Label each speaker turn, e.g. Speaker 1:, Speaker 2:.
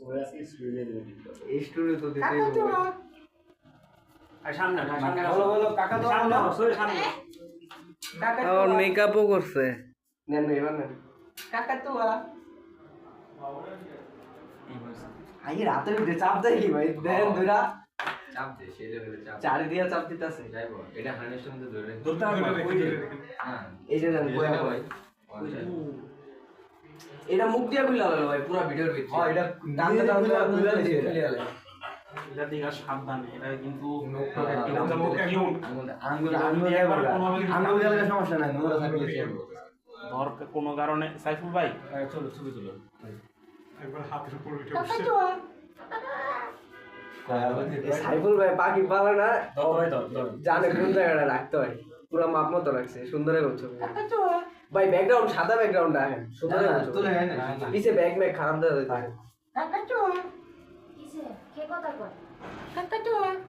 Speaker 1: ওরা স্টুডিও দেবে
Speaker 2: এই স্টুডিও তো দিতেই হবে।
Speaker 1: আর সামনে না সামনে
Speaker 2: বলো বলো কাকা তো
Speaker 1: সামনে সরে সামনে
Speaker 3: কাকা তো
Speaker 4: আমার মেকআপও করছে।
Speaker 2: নেন না এবার নেন।
Speaker 3: কাকা তো
Speaker 2: আই রাতের ভিতরে চাপ দেয় কি ভাই? দেন দুরা
Speaker 5: চাপ দে সেই লেভেলে চাপ
Speaker 2: চারি দিয়া চাপ দিতেছে।
Speaker 5: যাইবো এটা হান্ড্রেড সঙ্গে ধরে
Speaker 1: ধরতে
Speaker 5: হ্যাঁ।
Speaker 2: এই যে দেন কই ভাই। এটা মুখ দিয়ে খুলে আলো ভাই পুরো ভিডিওর ভিতরে।
Speaker 5: হ্যাঁ, এটা
Speaker 2: টানতে টানতে খুলে আলো
Speaker 5: খুলে
Speaker 2: আলো
Speaker 1: এটা দিকে সাবধান এটা কিন্তু
Speaker 5: হ্যাঁ,
Speaker 1: একবার
Speaker 5: একবার
Speaker 1: কোনোভাবে
Speaker 5: আঙুল গেলে সমস্যা নাই নোরা থাকলে হবে?
Speaker 1: কোনো কারণে সাইফুল ভাই?
Speaker 5: চলো
Speaker 2: এই সাইফুল ভাই পাখি পালে না
Speaker 1: ধর ভাই ধর ধর।
Speaker 2: জানে কোন জায়গাটা রাখতে হয়। পুরো মাপ মতো লাগছে সুন্দরই করছে ভাই ব্যাকগ্রাউন্ড সাদা ব্যাকগ্রাউন্ড আছে সুন্দর
Speaker 5: না,
Speaker 2: তো
Speaker 5: তুলে হ্যাঁ না, না।
Speaker 2: পিছে ব্যাগ ম্যাগ খারাপ
Speaker 3: দাদা
Speaker 6: কিসে? কে কথা কয়?